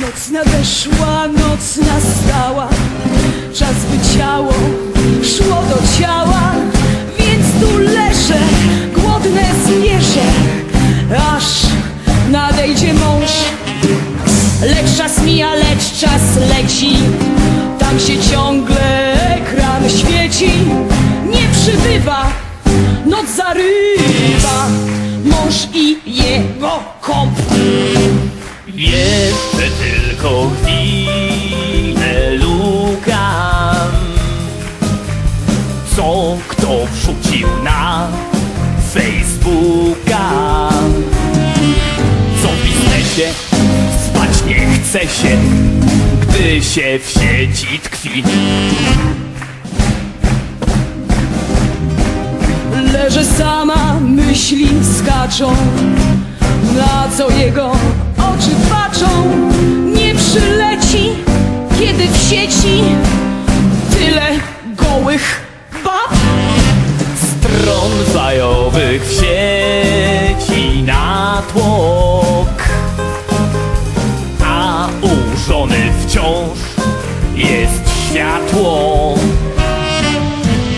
Noc nadeszła, noc nastała. Czas by ciało szło do ciała. Więc tu leżę, głodne zwierzę Aż nadejdzie mąż. Lecz czas mija, lecz czas leci. Tam się ciągle ekran świeci. Nie przybywa, zarywa Mąż i jego komp. Jeszcze tylko chwilę lukam Co kto wrzucił na Facebooka? Co w biznesie spać nie chce się Gdy się w sieci tkwi skaczą Na co jego oczy patrzą. Nie przyleci, kiedy w sieci Tyle gołych bab. Stron fajowych w sieci natłok A u żony wciąż jest światło.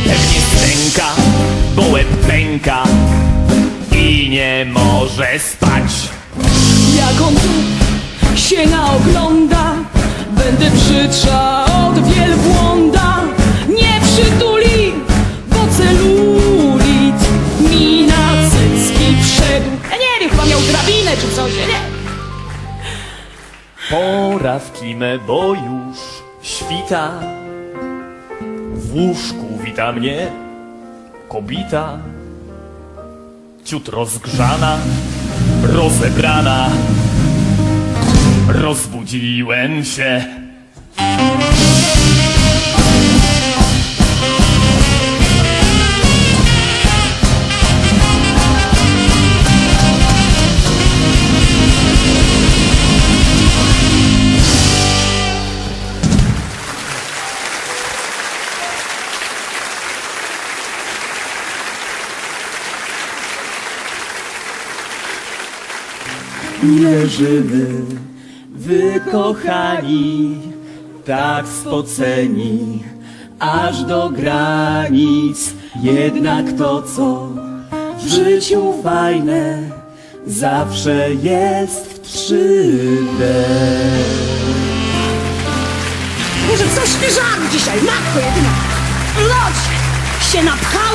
Pewnie stęka, bo łeb pęka I nie może spać. Jak on tu się naogląda Będę brzydsza od wielbłąda. Nie przytuli, bo celulit Mi na cycki wszedł. Ja nie wiem, chyba miał drabinę czy coś, ja nie. Pora w kimę, bo już świta. W łóżku wita mnie kobita Ciut rozgrzana, rozebrana. Rozbudziłem się I leżymy wykochani, tak spoceni, aż do granic. Jednak to, co w życiu fajne, zawsze jest w 3D. Może coś wyżarł dzisiaj, matko jedyna Loć się napcha